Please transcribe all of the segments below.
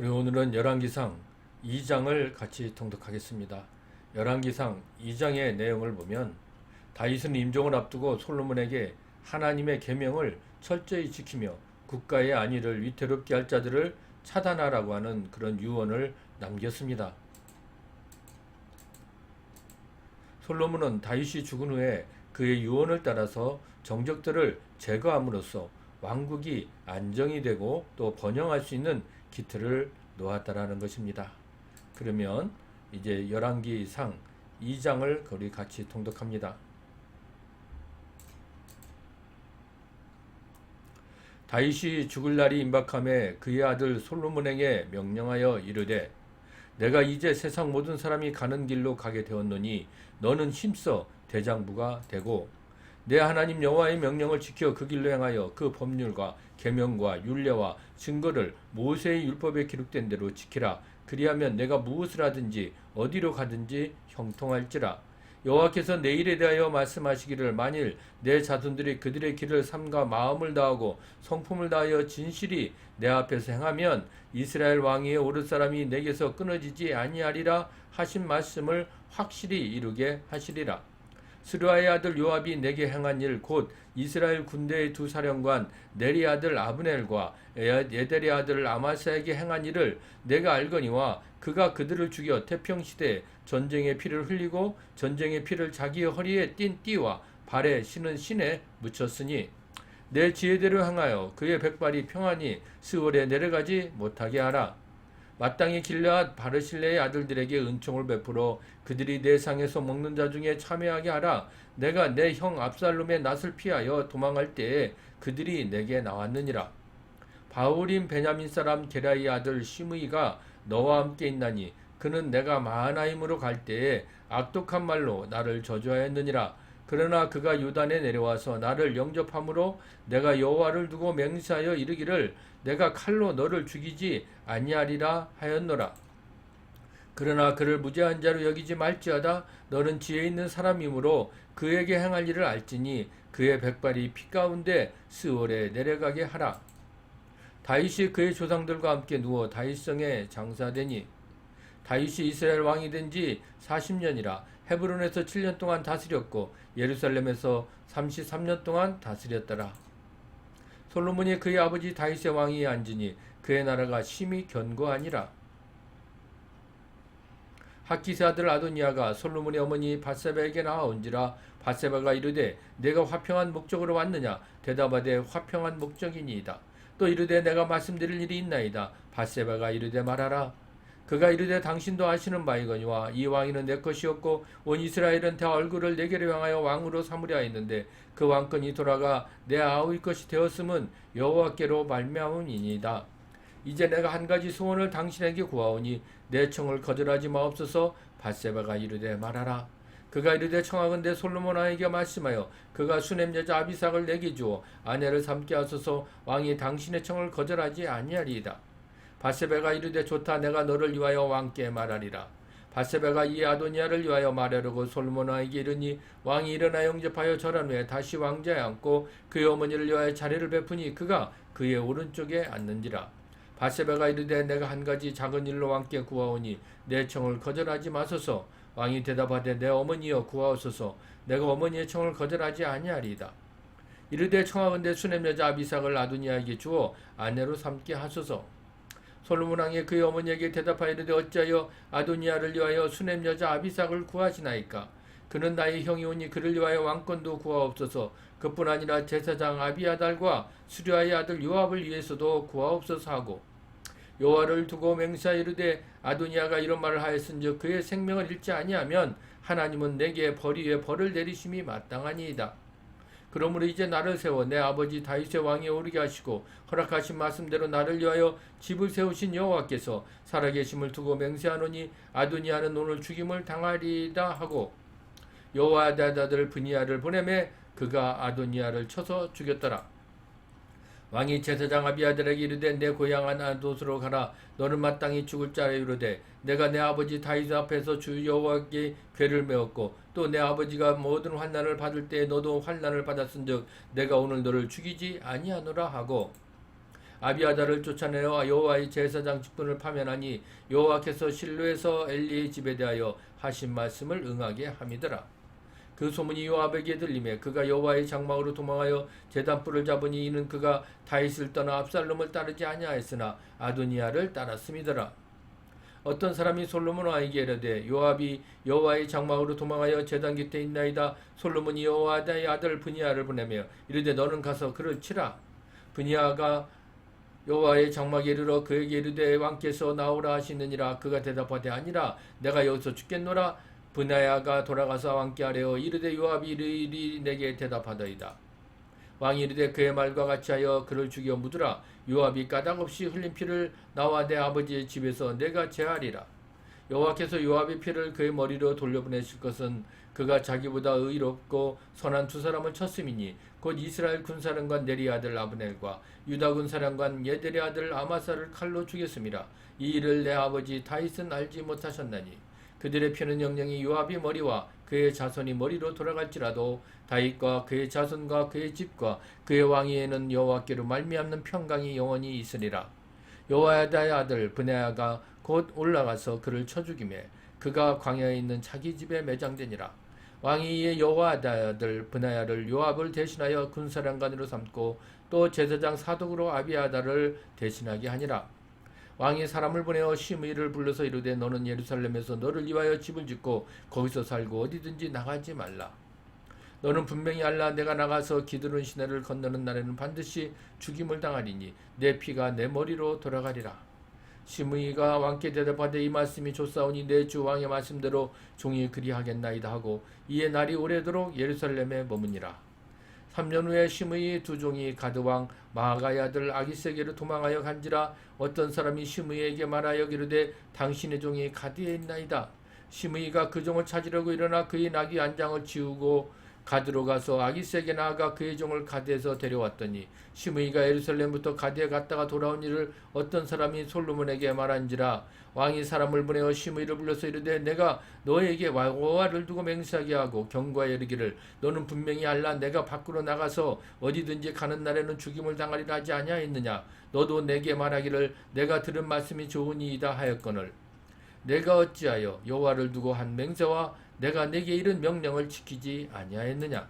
우리 오늘은 열왕기상 2장을 같이 통독하겠습니다. 열왕기상 2장의 내용을 보면 다윗은 임종을 앞두고 솔로몬에게 하나님의 계명을 철저히 지키며 국가의 안위를 위태롭게 할 자들을 차단하라고 하는 그런 유언을 남겼습니다. 솔로몬은 다윗이 죽은 후에 그의 유언을 따라서 정적들을 제거함으로써 왕국이 안정이 되고 또 번영할 수 있는 기틀을 놓았다라는 것입니다. 그러면 이제 열왕기상 2장을 우리 같이 통독합니다. 다윗이 죽을 날이 임박함에 그의 아들 솔로몬에게 명령하여 이르되 내가 이제 세상 모든 사람이 가는 길로 가게 되었노니 너는 힘써 대장부가 되고 내 하나님 여호와의 명령을 지켜 그 길로 행하여 그 법률과 계명과 율례와 증거를 모세의 율법에 기록된 대로 지키라 그리하면 내가 무엇을 하든지 어디로 가든지 형통할지라 여호와께서 내 일에 대하여 말씀하시기를 만일 내 자손들이 그들의 길을 삼가 마음을 다하고 성품을 다하여 진실이 내 앞에서 행하면 이스라엘 왕위에 오를 사람이 내게서 끊어지지 아니하리라 하신 말씀을 확실히 이루게 하시리라. 스루아의 아들 요압이 내게 행한 일 곧 이스라엘 군대의 두 사령관 네리 아들 아브넬과 예델의 아들 아마사에게 행한 일을 내가 알거니와 그가 그들을 죽여 태평 시대에 전쟁의 피를 흘리고 전쟁의 피를 자기의 허리에 띤 띠와 발에 신은 신에 묻혔으니 내 지혜대로 행하여 그의 백발이 평안히 스월에 내려가지 못하게 하라. 마땅히 길르앗 바르실레의 아들들에게 은총을 베풀어 그들이 내 상에서 먹는 자 중에 참여하게 하라. 내가 내 형 압살롬의 낯을 피하여 도망할 때에 그들이 내게 나왔느니라. 바울인 베냐민 사람 게라의 아들 시므이가 너와 함께 있나니 그는 내가 마하나임으로 갈 때에 악독한 말로 나를 저주하였느니라. 그러나 그가 요단에 내려와서 나를 영접함으로 내가 여호와를 두고 맹세하여 이르기를 내가 칼로 너를 죽이지 아니하리라 하였노라. 그러나 그를 무죄한 자로 여기지 말지어다 너는 지혜 있는 사람이므로 그에게 행할 일을 알지니 그의 백발이 피 가운데 스월에 내려가게 하라. 다윗이 그의 조상들과 함께 누워 다윗성에 장사되니 다윗이 이스라엘 왕이 된 지 40년이라 헤브론에서 7년 동안 다스렸고 예루살렘에서 33년 동안 다스렸더라. 솔로몬이 그의 아버지 다윗의 왕위에 앉으니 그의 나라가 심히 견고하니라. 하키스 아들 아도니아가 솔로몬의 어머니 바세바에게 나아온지라 바세바가 이르되 내가 화평한 목적으로 왔느냐 대답하되 화평한 목적이니이다. 또 이르되 내가 말씀드릴 일이 있나이다. 바세바가 이르되 말하라. 그가 이르되 당신도 아시는 바이거니와 이 왕위는 내 것이었고 온 이스라엘은 대 얼굴을 내게로 향하여 왕으로 삼으려 했는데 그 왕권이 돌아가 내 아우의 것이 되었음은 여호와께로 말미암음이니이다. 이제 내가 한 가지 소원을 당신에게 구하오니 내 청을 거절하지 마옵소서 바세바가 이르되 말하라. 그가 이르되 청하건대 솔로몬 왕에게 말씀하여 그가 수냄 여자 아비삭을 내게 주어 아내를 삼게 하소서 왕이 당신의 청을 거절하지 아니하리이다. 바세바가 이르되 좋다 내가 너를 위하여 왕께 말하리라. 바세바가 이 아도니아를 위하여 말하려고 솔로몬 왕에게 이르니 왕이 일어나 영접하여 절한 후에 다시 왕자에 앉고 그의 어머니를 위하여 자리를 베푸니 그가 그의 오른쪽에 앉는지라. 바세바가 이르되 내가 한 가지 작은 일로 왕께 구하오니 내 청을 거절하지 마소서. 왕이 대답하되 내 어머니여 구하옵소서. 내가 어머니의 청을 거절하지 아니하리이다. 이르되 청하건대 수냄 여자 아비삭을 아도니아에게 주어 아내로 삼게 하소서. 솔로몬 왕이 그의 어머니에게 대답하이르되 어찌하여 아도니아를 위하여 수냄 여자 아비삭을 구하시나이까 그는 나의 형이오니 그를 위하여 왕권도 구하옵소서 그뿐 아니라 제사장 아비아달과 수리아의 아들 요압을 위해서도 구하옵소서 하고 여호와를 두고 맹세하 이르되 아도니아가 이런 말을 하였은즉 그의 생명을 잃지 아니하면 하나님은 내게 벌 위에 벌을 내리심이 마땅하니이다. 그러므로 이제 나를 세워 내 아버지 다윗의 왕에 오르게 하시고 허락하신 말씀대로 나를 위하여 집을 세우신 여호와께서 살아계심을 두고 맹세하노니 아도니아는 오늘 죽임을 당하리이다 하고 여호와 다다들 브니아를 보내매 그가 아도니아를 쳐서 죽였더라. 왕이 제사장 아비아들에게 이르되 내 고향 아나도스로 가라 너는 마땅히 죽을 자에 이르되 내가 내 아버지 다윗 앞에서 주 여호와께 괴를 메었고 또 내 아버지가 모든 환난을 받을 때 너도 환난을 받았은즉 내가 오늘 너를 죽이지 아니하노라 하고 아비아다를 쫓아내어 여호와의 제사장 직분을 파면하니 여호와께서 실로에서 엘리의 집에 대하여 하신 말씀을 응하게 함이더라. 그 소문이 요압에게 들림에 그가 여호와의 장막으로 도망하여 제단불을 잡으니 이는 그가 다윗을 떠나 압살롬을 따르지 아니하였으나 아도니아를 따랐음이더라. 어떤 사람이 솔로몬 왕에게 이르되 요압이 여호와의 장막으로 도망하여 제단 곁에 있나이다. 솔로몬이 여호와의 아들 브니아를 보내며 이르되 너는 가서 그를 치라. 브니아가 여호와의 장막에 이르러 그에게 이르되 왕께서 나오라 하시느니라. 그가 대답하되 아니라 내가 여기서 죽겠노라 브나야가 돌아가서 왕께 아뢰어 이르되 요압이 이르리 내게 대답하더이다. 왕이 이르되 그의 말과 같이 하여 그를 죽여 묻으라. 요압이 까닭 없이 흘린 피를 나와 내 아버지의 집에서 내가 제하리라. 여호와께서 요압의 피를 그의 머리로 돌려보내실 것은 그가 자기보다 의롭고 선한 두 사람을 쳤음이니 곧 이스라엘 군사령관 네리 아들 아브넬과 유다 군사령관 예델의 아들 아마사를 칼로 죽였음이라 이 일을 내 아버지 다윗은 알지 못하셨나니 그들의 피는 영영이 요압의 머리와 그의 자손이 머리로 돌아갈지라도 다윗과 그의 자손과 그의 집과 그의 왕위에는 여호와께로 말미암는 평강이 영원히 있으리라. 여호와의 아들 브네아가 곧 올라가서 그를 쳐 죽이매 그가 광야에 있는 자기 집에 매장되니라. 왕이 이에 여호와의 아들 브나야를 요압을 대신하여 군사령관으로 삼고 또 제사장 사독으로 아비아다를 대신하게 하니라 왕이 사람을 보내어 시므이를 불러서 이르되 너는 예루살렘에서 너를 위하여 집을 짓고 거기서 살고 어디든지 나가지 말라. 너는 분명히 알라 내가 나가서 기드론 시내를 건너는 날에는 반드시 죽임을 당하리니 내 피가 내 머리로 돌아가리라. 시므이가 왕께 대답하되 이 말씀이 좋사오니 내 주 왕의 말씀대로 종이 그리하겠나이다 하고 이에 날이 오래도록 예루살렘에 머무니라. 3년 후에 시므이 두 종이 가드왕 마가의 아들 아기세게로 도망하여 간지라 어떤 사람이 시므이에게 말하여 이르되 당신의 종이 가드에 있나이다. 시므이가 그 종을 찾으려고 일어나 그의 나귀 안장을 지우고 가드로 가서 아기세게 나아가 그의 종을 가드에서 데려왔더니 시므이가 예루살렘부터 가드에 갔다가 돌아온 일을 어떤 사람이 솔로몬에게 말한지라 왕이 사람을 보내어 시므이를 불러서 이르되 내가 너에게 와와를 두고 맹세하게 하고 경고하여 이르기를 너는 분명히 알라 내가 밖으로 나가서 어디든지 가는 날에는 죽임을 당하리라 하지 아니하였느냐? 너도 내게 말하기를 내가 들은 말씀이 좋으니이다 하였거늘 내가 어찌하여 여호와를 두고 한 맹세와 내가 내게 이른 명령을 지키지 아니하였느냐?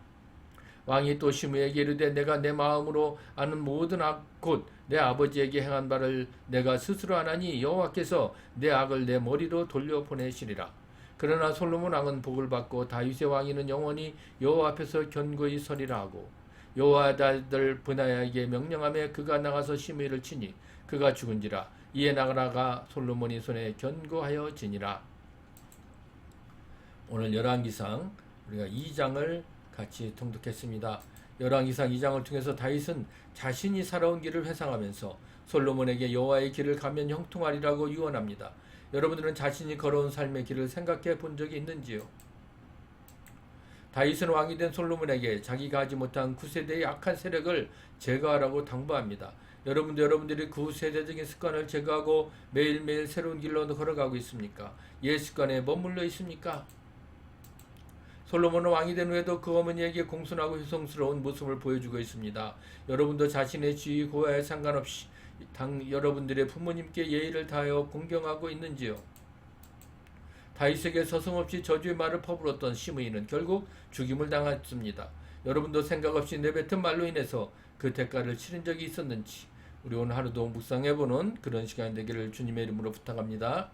왕이 또 시므에게 이르되 내가 내 마음으로 아는 모든 악 곧 내 아버지에게 행한 바를 내가 스스로 안하니 여호와께서 내 악을 내 머리로 돌려 보내시리라. 그러나 솔로몬 왕은 복을 받고 다윗의 왕위는 영원히 여호와 앞에서 견고히 서리라 하고 여호와 아들 브나야에게 명령하며 그가 나가서 시므이를 치니 그가 죽은지라 이에 나가라가 솔로몬이 손에 견고하여 지니라 오늘 열왕기상 우리가 2장을 같이 통독했습니다. 열왕기상 2장을 통해서 다윗은 자신이 살아온 길을 회상하면서 솔로몬에게 여호와의 길을 가면 형통하리라고 유언합니다. 여러분들은 자신이 걸어온 삶의 길을 생각해 본 적이 있는지요? 다윗은 왕이 된 솔로몬에게 자기가 하지 못한 구세대의 악한 세력을 제거하라고 당부합니다. 여러분도 여러분들이 구세대적인 습관을 제거하고 매일매일 새로운 길로 걸어가고 있습니까? 옛 습관에 머물러 있습니까? 솔로몬은 왕이 된 후에도 그 어머니에게 공손하고 효성스러운 모습을 보여주고 있습니다. 여러분도 자신의 지위 고하에 상관없이 당 여러분들의 부모님께 예의를 다하여 공경하고 있는지요? 다윗에게 서슴없이 저주의 말을 퍼부었던 시므이는 결국 죽임을 당했습니다. 여러분도 생각 없이 내뱉은 말로 인해서 그 대가를 치른 적이 있었는지 우리 오늘 하루도 묵상해보는 그런 시간이 되기를 주님의 이름으로 부탁합니다.